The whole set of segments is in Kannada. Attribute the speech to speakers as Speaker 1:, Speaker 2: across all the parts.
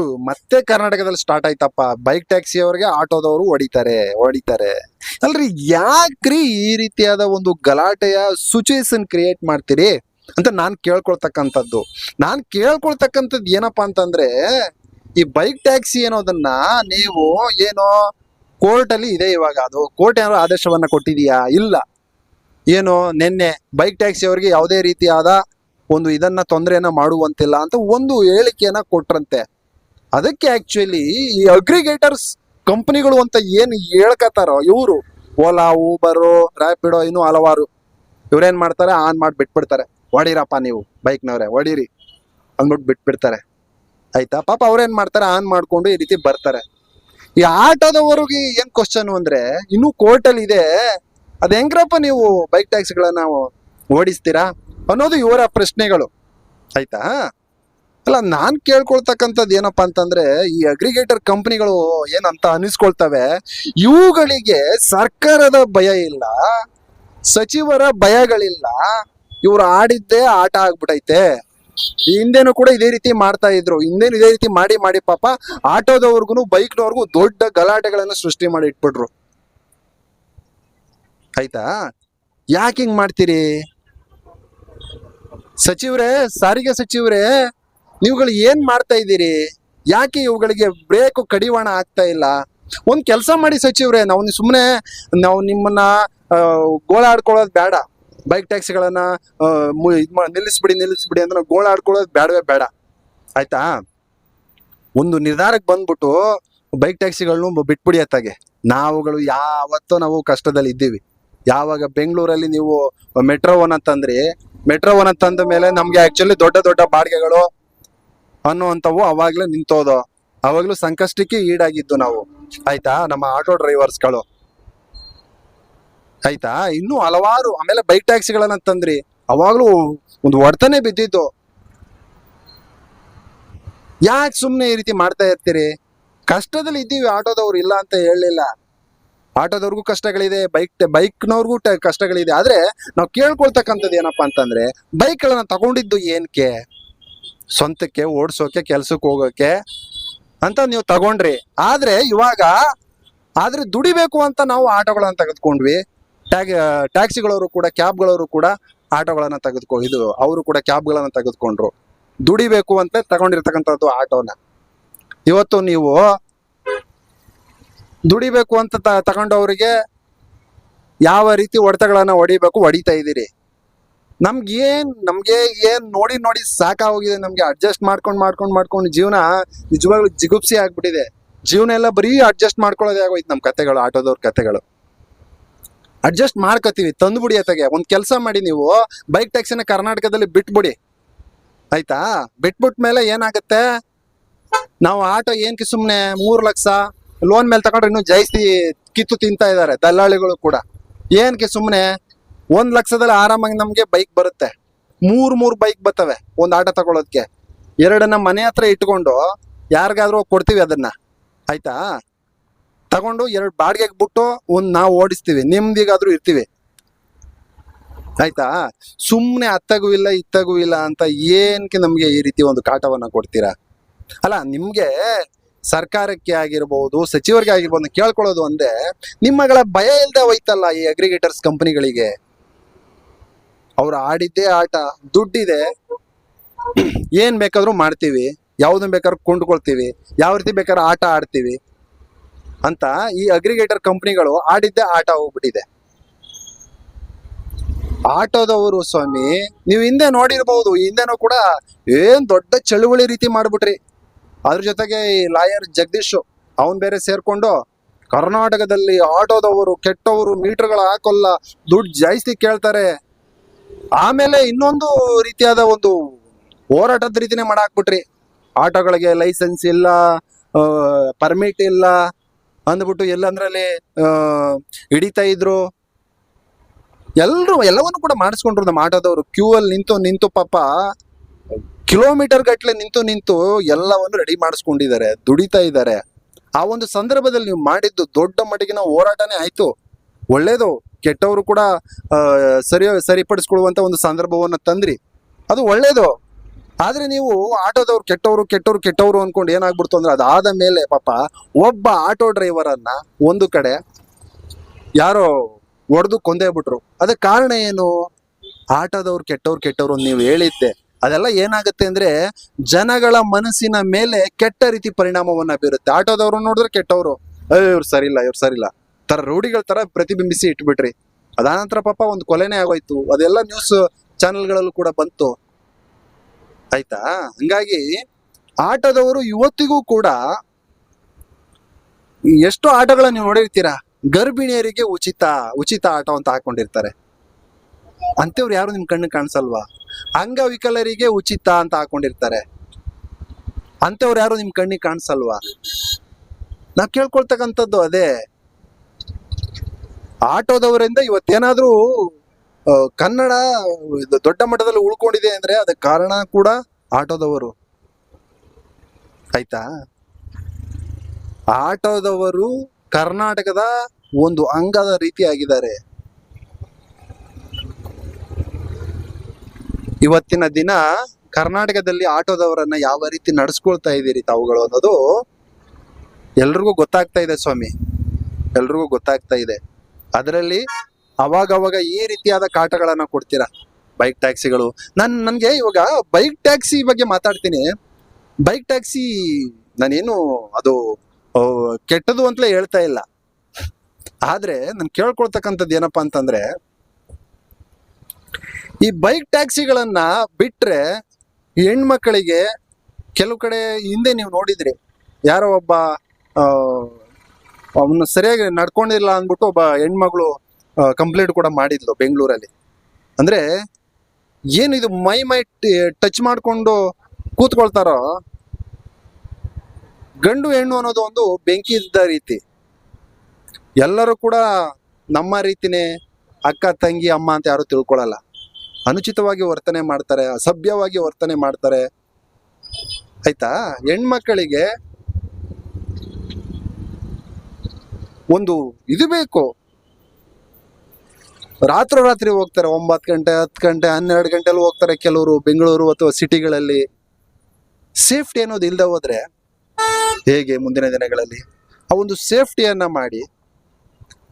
Speaker 1: ಮತ್ತೆ ಕರ್ನಾಟಕದಲ್ಲಿ ಸ್ಟಾರ್ಟ್ ಆಯ್ತಪ್ಪ. ಬೈಕ್ ಟ್ಯಾಕ್ಸಿ ಅವ್ರಿಗೆ ಆಟೋದವರು ಹೊಡಿತಾರೆ ಹೊಡಿತಾರೆ. ಅಲ್ರಿ, ಯಾಕ್ರಿ ಈ ರೀತಿಯಾದ ಒಂದು ಗಲಾಟೆಯ ಸಿಚುವೇಶನ್ ಕ್ರಿಯೇಟ್ ಮಾಡ್ತೀರಿ ಅಂತ ನಾನು ಕೇಳ್ಕೊಳ್ತಕ್ಕಂಥದ್ದು. ನಾನು ಕೇಳ್ಕೊಳ್ತಕ್ಕಂಥದ್ದು ಏನಪ್ಪಾ ಅಂತಂದ್ರೆ, ಈ ಬೈಕ್ ಟ್ಯಾಕ್ಸಿ ಅನ್ನೋದನ್ನ ನೀವು ಏನೋ ಕೋರ್ಟಲ್ಲಿ ಇದೆ ಇವಾಗ. ಅದು ಕೋರ್ಟ್ ಏನಾದ್ರು ಆದೇಶವನ್ನ ಕೊಟ್ಟಿದೀಯಾ? ಇಲ್ಲ. ಏನು ನಿನ್ನೆ ಬೈಕ್ ಟ್ಯಾಕ್ಸಿ ಅವರಿಗೆ ಯಾವುದೇ ರೀತಿಯಾದ ಒಂದು ಇದನ್ನ ತೊಂದರೆಯನ್ನ ಮಾಡುವಂತಿಲ್ಲ ಅಂತ ಒಂದು ಹೇಳಿಕೆಯನ್ನ ಕೊಟ್ರಂತೆ. ಅದಕ್ಕೆ ಆಕ್ಚುಲಿ ಈ ಅಗ್ರಿಗೇಟರ್ಸ್ ಕಂಪನಿಗಳು ಅಂತ ಏನು ಹೇಳ್ಕತಾರೋ ಇವರು ಓಲಾ ಊಬರು ರ್ಯಾಪಿಡೋ ಇನ್ನು ಹಲವಾರು. ಇವ್ರೇನ್ ಮಾಡ್ತಾರೆ, ಆನ್ ಮಾಡಿ ಬಿಟ್ಬಿಡ್ತಾರೆ. ಹೊಡೀರಪ್ಪ ನೀವು, ಬೈಕ್ನವ್ರೆ ಹೊಡೀರಿ ಅಂದ್ಬಿಟ್ಟು ಬಿಟ್ಬಿಡ್ತಾರೆ. ಆಯ್ತಾ? ಪಾಪ ಅವ್ರೇನ್ ಮಾಡ್ತಾರೆ, ಆನ್ ಮಾಡ್ಕೊಂಡು ಈ ರೀತಿ ಬರ್ತಾರೆ. ಈ ಆಟೋದವರಿಗೆ ಏನ್ ಕ್ವಶನ್ ಅಂದ್ರೆ, ಇನ್ನೂ ಕೋರ್ಟಲ್ಲಿ ಇದೆ. ಅದ್ ಹೆಂಗ್ರಪ್ಪ ನೀವು ಬೈಕ್ ಟ್ಯಾಕ್ಸಿಗಳನ್ನ ಓಡಿಸ್ತೀರಾ ಅನ್ನೋದು ಇವರ ಪ್ರಶ್ನೆಗಳು. ಆಯ್ತಾ? ಅಲ್ಲ, ನಾನ್ ಕೇಳ್ಕೊಳ್ತಕ್ಕಂಥದ್ದು ಏನಪ್ಪಾ ಅಂತಂದ್ರೆ, ಈ ಅಗ್ರಿಗೇಟರ್ ಕಂಪನಿಗಳು ಏನಂತ ಅನಿಸ್ಕೊಳ್ತವೆ, ಇವುಗಳಿಗೆ ಸರ್ಕಾರದ ಭಯ ಇಲ್ಲ, ಸಚಿವರ ಭಯಗಳಿಲ್ಲ, ಇವ್ರು ಆಡಿದ್ದೇ ಆಟ ಆಗ್ಬಿಟೈತೆ. ಹಿಂದೇನು ಕೂಡ ಇದೇ ರೀತಿ ಮಾಡ್ತಾ ಇದ್ರು. ಹಿಂದೇನು ಇದೇ ರೀತಿ ಮಾಡಿ ಮಾಡಿ ಪಾಪ ಆಟೋದವ್ರಿಗೂ ಬೈಕ್ನವ್ರಿಗೂ ದೊಡ್ಡ ಗಲಾಟೆಗಳನ್ನು ಸೃಷ್ಟಿ ಮಾಡಿ ಇಟ್ಬಿಟ್ರು ಆಯ್ತಾ? ಯಾಕೆ ಹಿಂಗ್ ಮಾಡ್ತೀರಿ? ಸಚಿವರೇ, ಸಾರಿಗೆ ಸಚಿವರೇ ನೀವುಗಳು ಏನ್ ಮಾಡ್ತಾ ಇದ್ದೀರಿ? ಯಾಕೆ ಇವುಗಳಿಗೆ ಬ್ರೇಕ್ ಕಡಿವಾಣ ಆಗ್ತಾ ಇಲ್ಲ? ಒಂದ್ ಕೆಲಸ ಮಾಡಿ ಸಚಿವರೇ, ನಾವು ಸುಮ್ಮನೆ ನಾವು ನಿಮ್ಮನ್ನ ಗೋಳಾಡ್ಕೊಳ್ಳೋದು ಬೇಡ. ಬೈಕ್ ಟ್ಯಾಕ್ಸಿಗಳನ್ನ ನಿಲ್ಲಿಸ್ಬಿಡಿ ನಿಲ್ಲಿಸ್ಬಿಡಿ ಅಂತ ನಾವು ಗೋಳಾಡ್ಕೊಳ್ಳೋದು ಬೇಡವೇ ಬೇಡ. ಆಯ್ತಾ? ಒಂದು ನಿರ್ಧಾರಕ್ಕೆ ಬಂದ್ಬಿಟ್ಟು ಬೈಕ್ ಟ್ಯಾಕ್ಸಿಗಳನ್ನು ಬಿಟ್ಬಿಡಿ ಅತ್ತಾಗೆ. ನಾವುಗಳು ಯಾವತ್ತೂ ನಾವು ಕಷ್ಟದಲ್ಲಿ ಇದ್ದೀವಿ. ಯಾವಾಗ ಬೆಂಗಳೂರಲ್ಲಿ ನೀವು ಮೆಟ್ರೋವನ್ನ ತಂದ್ರಿ, ಮೆಟ್ರೋವನ್ನ ತಂದ ಮೇಲೆ ನಮ್ಗೆ ಆಕ್ಚುಲಿ ದೊಡ್ಡ ದೊಡ್ಡ ಬಾಡಿಗೆಗಳು ಅನ್ನುವಂಥವು ಅವಾಗ್ಲೇ ನಿಂತೋದು? ಅವಾಗ್ಲೂ ಸಂಕಷ್ಟಕ್ಕೆ ಈಡಾಗಿದ್ದು ನಾವು. ಆಯ್ತಾ? ನಮ್ಮ ಆಟೋ ಡ್ರೈವರ್ಸ್ಗಳು. ಆಯ್ತಾ? ಇನ್ನು ಹಲವಾರು, ಆಮೇಲೆ ಬೈಕ್ ಟ್ಯಾಕ್ಸಿಗಳನ್ನ ತಂದ್ರಿ. ಅವಾಗ್ಲೂ ಒಂದು ಒಡ್ತಾನೆ ಬಿದ್ದಿತ್ತು ಯಾಕೆ ಸುಮ್ಮನೆ ಈ ರೀತಿ ಮಾಡ್ತಾ ಇರ್ತೀರಿ? ಕಷ್ಟದಲ್ಲಿ ಇದ್ದೀವಿ, ಆಟೋದವ್ರು ಇಲ್ಲ ಅಂತ ಹೇಳಲಿಲ್ಲ. ಆಟೋದವ್ರಿಗೂ ಕಷ್ಟಗಳಿದೆ, ಬೈಕ್ ಬೈಕ್ನವ್ರಿಗೂ ಕಷ್ಟಗಳಿದೆ. ಆದ್ರೆ ನಾವು ಕೇಳ್ಕೊಳ್ತಕ್ಕಂಥದ್ದು ಏನಪ್ಪಾ ಅಂತಂದ್ರೆ, ಬೈಕ್ಗಳನ್ನ ತಗೊಂಡಿದ್ದು ಏನಕ್ಕೆ ಸ್ವಂತಕ್ಕೆ, ಓಡಿಸೋಕೆ, ಕೆಲ್ಸಕ್ಕೆ ಹೋಗೋಕೆ ಅಂತ ನೀವು ತಗೊಂಡ್ರಿ. ಆದ್ರೆ ಇವಾಗ ಆದ್ರೆ ದುಡಿಬೇಕು ಅಂತ ನಾವು ಆಟೋಗಳನ್ನ ತೆಗೆದುಕೊಂಡ್ವಿ. ಟ್ಯಾಗ್ ಟ್ಯಾಕ್ಸಿಗಳವರು ಕೂಡ, ಕ್ಯಾಬ್ಗಳವರು ಕೂಡ ಆಟೋಗಳನ್ನ ತೆಗೆದುಕೊ ಇದು ಅವರು ಕೂಡ ಕ್ಯಾಬ್ಗಳನ್ನ ತೆಗೆದುಕೊಂಡ್ರು. ದುಡಿಬೇಕು ಅಂತ ತಗೊಂಡಿರ್ತಕ್ಕಂಥದ್ದು ಆಟೋನ. ಇವತ್ತು ನೀವು ದುಡಿಬೇಕು ಅಂತ ತಗೊಂಡವರಿಗೆ ಯಾವ ರೀತಿ ಹೊಡೆತಗಳನ್ನ ಹೊಡಿಬೇಕು, ಹೊಡಿತಾ ಇದ್ದೀರಿ. ನಮ್ಗೆ ಏನ್ ನಮ್ಗೆ ಏನ್ ನೋಡಿ ನೋಡಿ ಸಾಕಾಗೋಗಿದೆ, ನಮ್ಗೆ ಅಡ್ಜಸ್ಟ್ ಮಾಡ್ಕೊಂಡ್ ಮಾಡ್ಕೊಂಡ್ ಮಾಡ್ಕೊಂಡು ಜೀವನ ನಿಜವಾಗ್ಲೂ ಜಿಗುಪ್ಸಿ ಆಗ್ಬಿಟ್ಟಿದೆ. ಜೀವನ ಎಲ್ಲ ಬರೀ ಅಡ್ಜಸ್ಟ್ ಮಾಡ್ಕೊಳ್ಳೋದೇ ಆಗೋಯ್ತು ನಮ್ಮ ಕತೆಗಳು, ಆಟೋದವ್ರ ಕತೆಗಳು. ಅಡ್ಜಸ್ಟ್ ಮಾಡ್ಕೋತೀವಿ ತಂದ್ಬಿಡಿ ಅತ್ತಗೆ ಒಂದ್ ಕೆಲಸ ಮಾಡಿ ನೀವು ಬೈಕ್ ಟ್ಯಾಕ್ಸಿನ ಕರ್ನಾಟಕದಲ್ಲಿ ಬಿಟ್ಬಿಡಿ. ಆಯ್ತಾ? ಬಿಟ್ಬಿಟ್ ಮೇಲೆ ಏನಾಗುತ್ತೆ? ನಾವು ಆಟೋ ಏನಕ್ಕೆ ಸುಮ್ಮನೆ ಮೂರು ಲಕ್ಷ ಲೋನ್ ಮೇಲೆ ತಗೊಂಡ್ರೆ ಇನ್ನು ಜಾಸ್ತಿ ಕಿತ್ತು ತಿಂತಾ ಇದ್ದಾರೆ ದಲ್ಲಾಳಿಗಳು ಕೂಡ. ಏನಕ್ಕೆ ಸುಮ್ನೆ ಒಂದ್ ಲಕ್ಷದಲ್ಲಿ ಆರಾಮಾಗಿ ನಮ್ಗೆ ಬೈಕ್ ಬರುತ್ತೆ. ಮೂರ್ ಮೂರ್ ಬೈಕ್ ಬರ್ತವೆ ಒಂದ್ ಆಟೋ ತಗೊಳೋದಕ್ಕೆ ಎರಡನ್ನ ಮನೆ ಹತ್ರ ಇಟ್ಕೊಂಡು ಯಾರಿಗಾದ್ರೂ ಕೊಡ್ತೀವಿ ಅದನ್ನ. ಆಯ್ತಾ? ತಗೊಂಡು ಎರಡು ಬಾಡಿಗೆಗೆ ಬಿಟ್ಟು ಒಂದು ನಾವು ಓಡಿಸ್ತೀವಿ. ನಿಮ್ದಿಗಾದ್ರೂ ಇರ್ತೀವಿ. ಆಯ್ತಾ? ಸುಮ್ಮನೆ ಅತ್ತಗೂ ಇಲ್ಲ, ಇತ್ತಗೂ ಇಲ್ಲ ಅಂತ ಏನಕ್ಕೆ ನಮಗೆ ಈ ರೀತಿ ಒಂದು ಕಾಟವನ್ನ ಕೊಡ್ತೀರಾ? ಅಲ್ಲ, ನಿಮ್ಗೆ ಸರ್ಕಾರಕ್ಕೆ ಆಗಿರ್ಬೋದು, ಸಚಿವರಿಗೆ ಆಗಿರ್ಬೋದು, ಕೇಳ್ಕೊಳ್ಳೋದು ಒಂದೇ ನಿಮ್ಮಗಳ ಭಯ ಇಲ್ಲದೆ ಹೋಯ್ತಲ್ಲ ಈ ಅಗ್ರಿಗೇಟರ್ಸ್ ಕಂಪನಿಗಳಿಗೆ ಅವ್ರು ಆಡಿದ್ದೇ ಆಟ, ದುಡ್ಡಿದೆ. ಏನ್ ಬೇಕಾದ್ರೂ ಮಾಡ್ತೀವಿ. ಯಾವ್ದನ್ ಬೇಕಾದ್ರೂ ಕೊಂಡ್ಕೊಳ್ತೀವಿ. ಯಾವ ರೀತಿ ಬೇಕಾದ್ರೂ ಆಟ ಆಡ್ತೀವಿ. ಅಂತ ಈ ಅಗ್ರಿಗೇಟರ್ ಕಂಪ್ನಿಗಳು ಆಡಿದ್ದೇ ಆಟ ಹೋಗ್ಬಿಟ್ಟಿದೆ. ಆಟೋದವರು ಸ್ವಾಮಿ, ನೀವು ಹಿಂದೆ ನೋಡಿರ್ಬಹುದು ಹಿಂದೆನೂ ಕೂಡ ಏನ್ ದೊಡ್ಡ ಚಳುವಳಿ ರೀತಿ ಮಾಡ್ಬಿಟ್ರಿ. ಅದ್ರ ಜೊತೆಗೆ ಈ ಲಾಯರ್ ಜಗದೀಶ್, ಅವನ್ ಬೇರೆ ಸೇರ್ಕೊಂಡು ಕರ್ನಾಟಕದಲ್ಲಿ ಆಟೋದವರು ಕೆಟ್ಟವರು ಮೀಟರ್ಗಳು ಹಾಕೊಲ್ಲ. ದುಡ್ಡು ಜಾಸ್ತಿ ಕೇಳ್ತಾರೆ. ಆಮೇಲೆ ಇನ್ನೊಂದು ರೀತಿಯಾದ ಒಂದು ಹೋರಾಟದ ರೀತಿನೇ ಮಾಡಾಕ್ಬಿಟ್ರಿ. ಆಟೋಗಳಿಗೆ ಲೈಸೆನ್ಸ್ ಇಲ್ಲ ಪರ್ಮಿಟ್ ಇಲ್ಲ ಅಂದ್ಬಿಟ್ಟು ಎಲ್ಲಂದ್ರಲ್ಲಿ ಹಿಡಿತಾ ಇದ್ರು. ಎಲ್ಲರೂ ಎಲ್ಲವನ್ನು ಕೂಡ ಮಾಡಿಸ್ಕೊಂಡ್ರು ನಮ್ಮ ಆಟೋದವರು. ಕ್ಯೂ ಅಲ್ಲಿ ನಿಂತು ನಿಂತು ಪಾಪ ಕಿಲೋಮೀಟರ್ ಗಟ್ಟಲೆ ನಿಂತು ನಿಂತು ಎಲ್ಲವನ್ನು ರೆಡಿ ಮಾಡಿಸ್ಕೊಂಡಿದ್ದಾರೆ, ದುಡಿತಾ ಇದ್ದಾರೆ. ಆ ಒಂದು ಸಂದರ್ಭದಲ್ಲಿ ನೀವು ಮಾಡಿದ್ದು ದೊಡ್ಡ ಮಟ್ಟಿಗಿನ ಹೋರಾಟನೇ ಆಯ್ತು. ಒಳ್ಳೇದು, ಕೆಟ್ಟವರು ಕೂಡ ಸರಿ, ಸರಿಪಡಿಸ್ಕೊಳ್ಳುವಂತ ಒಂದು ಸಂದರ್ಭವನ್ನ ತಂದ್ರಿ. ಅದು ಒಳ್ಳೇದು. ಆದರೆ ನೀವು ಆಟೋದವ್ರು ಕೆಟ್ಟವರು ಕೆಟ್ಟವರು ಕೆಟ್ಟವರು ಅಂದ್ಕೊಂಡು ಏನಾಗ್ಬಿಡ್ತು ಅಂದ್ರೆ ಅದಾದ ಮೇಲೆ ಪಾಪ ಒಬ್ಬ ಆಟೋ ಡ್ರೈವರನ್ನು ಒಂದು ಕಡೆ ಯಾರೋ ಒಡೆದು ಕೊಂದೇ ಬಿಟ್ರು. ಅದಕ್ಕೆ ಕಾರಣ ಏನು? ಆಟೋದವ್ರು, ಕೆಟ್ಟವ್ರು ಕೆಟ್ಟವ್ರು ನೀವು ಹೇಳಿದ್ದೆ. ಅದೆಲ್ಲ ಏನಾಗುತ್ತೆ ಅಂದ್ರೆ ಜನಗಳ ಮನಸ್ಸಿನ ಮೇಲೆ ಕೆಟ್ಟ ರೀತಿ ಪರಿಣಾಮವನ್ನ ಬೀರುತ್ತೆ. ಆಟೋದವ್ರು ನೋಡಿದ್ರೆ ಕೆಟ್ಟವರು ಇವ್ರು ಸರಿಲ್ಲ ಇವ್ರು ಸರಿಲ್ಲ ತರ ರೌಡಿಗಳ ತರ ಪ್ರತಿಬಿಂಬಿಸಿ ಇಟ್ಬಿಟ್ರಿ. ಅದಾನಂತರ ಪಾಪ ಒಂದು ಕೊಲೆನೇ ಆಗೋಯ್ತು. ಅದೆಲ್ಲ ನ್ಯೂಸ್ ಚಾನೆಲ್ಗಳಲ್ಲೂ ಕೂಡ ಬಂತು. ಆಯ್ತಾ? ಹಂಗಾಗಿ ಆಟದವರು ಇವತ್ತಿಗೂ ಕೂಡ ಎಷ್ಟು ಆಟಗಳನ್ನ ನೀವು ನೋಡಿರ್ತೀರಾ? ಗರ್ಭಿಣಿಯರಿಗೆ ಉಚಿತ ಉಚಿತ ಆಟ ಅಂತ ಹಾಕೊಂಡಿರ್ತಾರೆ. ಅಂತವ್ರು ಯಾರು ನಿಮ್ ಕಣ್ಣು ಕಾಣಿಸಲ್ವಾ? ಅಂಗವಿಕಲರಿಗೆ ಉಚಿತ ಅಂತ ಹಾಕೊಂಡಿರ್ತಾರೆ. ಅಂತವ್ರು ಯಾರು ನಿಮ್ ಕಣ್ಣಿಗೆ ಕಾಣಿಸಲ್ವಾ? ನಾವ್ ಕೇಳ್ಕೊಳ್ತಕ್ಕಂಥದ್ದು ಅದೇ. ಆಟೋದವರಿಂದ ಇವತ್ತೇನಾದ್ರೂ ಕನ್ನಡ ದೊಡ್ಡ ಮಟ್ಟದಲ್ಲಿ ಉಳ್ಕೊಂಡಿದೆ ಅಂದ್ರೆ ಅದಕ್ಕೆ ಕಾರಣ ಕೂಡ ಆಟೋದವರು. ಆಯ್ತಾ? ಆಟೋದವರು ಕರ್ನಾಟಕದ ಒಂದು ಅಂಗದ ರೀತಿ ಆಗಿದ್ದಾರೆ ಇವತ್ತಿನ ದಿನ ಕರ್ನಾಟಕದಲ್ಲಿ ಆಟೋದವರನ್ನ ಯಾವ ರೀತಿ ನಡೆಸ್ಕೊಳ್ತಾ ಇದ್ದೀರಿ ತಾವುಗಳು ಅನ್ನೋದು ಎಲ್ರಿಗೂ ಗೊತ್ತಾಗ್ತಾ ಇದೆ ಸ್ವಾಮಿ. ಎಲ್ರಿಗೂ ಗೊತ್ತಾಗ್ತಾ ಇದೆ. ಅದರಲ್ಲಿ ಅವಾಗ ಅವಾಗ ಈ ರೀತಿಯಾದ ಕಾಟಗಳನ್ನ ಕೊಡ್ತೀರಾ? ಬೈಕ್ ಟ್ಯಾಕ್ಸಿಗಳು ನನ್, ನನ್ಗೆ ಇವಾಗ ಬೈಕ್ ಟ್ಯಾಕ್ಸಿ ಬಗ್ಗೆ ಮಾತಾಡ್ತೀನಿ. ಬೈಕ್ ಟ್ಯಾಕ್ಸಿ ನಾನೇನು ಅದು ಕೆಟ್ಟದು ಅಂತಲೇ ಹೇಳ್ತಾ ಇಲ್ಲ. ಆದ್ರೆ ನಾನು ಕೇಳ್ಕೊಳ್ತಕ್ಕಂಥದ್ದು ಏನಪ್ಪಾ ಅಂತಂದ್ರೆ, ಈ ಬೈಕ್ ಟ್ಯಾಕ್ಸಿಗಳನ್ನ ಬಿಟ್ರೆ ಹೆಣ್ಮಕ್ಕಳಿಗೆ ಕೆಲವು ಕಡೆ ಹಿಂದೆ ನೀವು ನೋಡಿದ್ರಿ. ಯಾರೋ ಒಬ್ಬ ಅವನು ಸರಿಯಾಗಿ ನಡ್ಕೊಂಡಿಲ್ಲ ಅಂದ್ಬಿಟ್ಟು ಒಬ್ಬ ಹೆಣ್ಮಗಳು ಕಂಪ್ಲೇಂಟ್ ಕೂಡ ಮಾಡಿದ್ಲು ಬೆಂಗಳೂರಲ್ಲಿ. ಅಂದ್ರೆ ಏನು ಇದು ಮೈ ಮೈ ಟಚ್ ಮಾಡ್ಕೊಂಡು ಕೂತ್ಕೊಳ್ತಾರೋ? ಗಂಡು ಹೆಣ್ಣು ಅನ್ನೋದು ಒಂದು ಬೆಂಕಿ ಇದ್ದ ರೀತಿ. ಎಲ್ಲರೂ ಕೂಡ ನಮ್ಮ ರೀತಿನೇ ಅಕ್ಕ, ತಂಗಿ, ಅಮ್ಮ ಅಂತ ಯಾರು ತಿಳ್ಕೊಳ್ಳಲ್ಲ ಅನುಚಿತವಾಗಿ ವರ್ತನೆ ಮಾಡ್ತಾರೆ, ಅಸಭ್ಯವಾಗಿ ವರ್ತನೆ ಮಾಡ್ತಾರೆ. ಆಯ್ತಾ? ಹೆಣ್ಮಕ್ಕಳಿಗೆ ಒಂದು ಇದು ಬೇಕು. ರಾತ್ರೋರಾತ್ರಿ ಹೋಗ್ತಾರೆ, ಒಂಬತ್ತು ಗಂಟೆ, ಹತ್ತು ಗಂಟೆ, ಹನ್ನೆರಡು ಗಂಟೆಲಿ ಹೋಗ್ತಾರೆ ಕೆಲವರು ಬೆಂಗಳೂರು ಅಥವಾ ಸಿಟಿಗಳಲ್ಲಿ. ಸೇಫ್ಟಿ ಅನ್ನೋದು ಇಲ್ಲದೆ ಹೋದರೆ ಹೇಗೆ ಮುಂದಿನ ದಿನಗಳಲ್ಲಿ? ಆ ಒಂದು ಸೇಫ್ಟಿಯನ್ನ ಮಾಡಿ.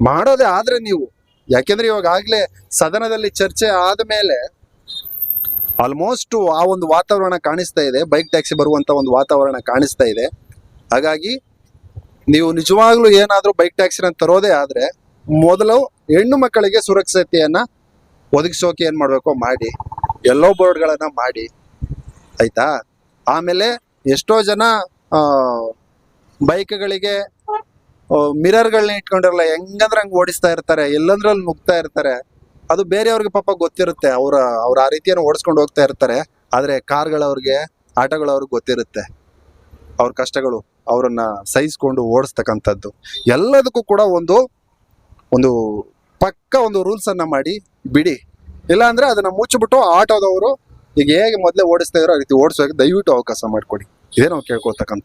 Speaker 1: ಮಾಡೋದೇ ಆದರೆ ನೀವು. ಯಾಕೆಂದ್ರೆ ಇವಾಗ ಆಗಲೇ ಸದನದಲ್ಲಿ ಚರ್ಚೆ ಆದ ಮೇಲೆ ಆಲ್ಮೋಸ್ಟ್ ಆ ಒಂದು ವಾತಾವರಣ ಕಾಣಿಸ್ತಾ ಇದೆ. ಬೈಕ್ ಟ್ಯಾಕ್ಸಿ ಬರುವಂತ ಒಂದು ವಾತಾವರಣ ಕಾಣಿಸ್ತಾ ಇದೆ. ಹಾಗಾಗಿ ನೀವು ನಿಜವಾಗ್ಲೂ ಏನಾದರೂ ಬೈಕ್ ಟ್ಯಾಕ್ಸಿನ ತರೋದೇ ಆದ್ರೆ ಮೊದಲು ಹೆಣ್ಣು ಮಕ್ಕಳಿಗೆ ಸುರಕ್ಷತೆಯನ್ನ ಒದಗಿಸೋಕೆ ಏನು ಮಾಡಬೇಕು? ಮಾಡಿ. ಎಲ್ಲೋ ಬೋರ್ಡ್ಗಳನ್ನು ಮಾಡಿ. ಆಯ್ತಾ? ಆಮೇಲೆ ಎಷ್ಟೋ ಜನ ಬೈಕ್ಗಳಿಗೆ ಮಿರರ್ಗಳನ್ನ ಇಟ್ಕೊಂಡಿರಲ್ಲ, ಹೆಂಗಂದ್ರೆ ಹಂಗೆ ಓಡಿಸ್ತಾ ಇರ್ತಾರೆ, ಎಲ್ಲಂದ್ರಲ್ಲಿ ನುಗ್ತಾ ಇರ್ತಾರೆ, ಅದು ಬೇರೆಯವ್ರಿಗೆ ಪಾಪ ಗೊತ್ತಿರುತ್ತೆ. ಅವರ, ಅವ್ರ ಆ ರೀತಿಯನ್ನು ಓಡಿಸ್ಕೊಂಡು ಹೋಗ್ತಾ ಇರ್ತಾರೆ. ಆದ್ರೆ ಕಾರ್ಗಳವ್ರಿಗೆ, ಆಟೋಗಳವ್ರಿಗೆ ಗೊತ್ತಿರುತ್ತೆ. ಅವ್ರ ಕಷ್ಟಗಳು. ಅವರನ್ನ ಸಹಿಸ್ಕೊಂಡು ಓಡಿಸ್ತಕ್ಕಂಥದ್ದು. ಎಲ್ಲದಕ್ಕೂ ಕೂಡ ಒಂದು ಒಂದು ಪಕ್ಕ ಒಂದು ರೂಲ್ಸ್ ಅನ್ನ ಮಾಡಿ ಬಿಡಿ. ಇಲ್ಲ ಅಂದ್ರೆ ಅದನ್ನ ಮುಚ್ಚಿಬಿಟ್ಟು ಆಟೋದವರು ಈಗ ಹೇಗೆ ಮೊದಲೇ ಓಡಿಸ್ತಾ ಇರೋ ಆ ರೀತಿ ಓಡಿಸೋಕೆ ದಯವಿಟ್ಟು ಅವಕಾಶ ಮಾಡಿಕೊಡಿ. ಇದೇ ನಾವು ಕೇಳ್ಕೊಳ್ತಕ್ಕಂಥ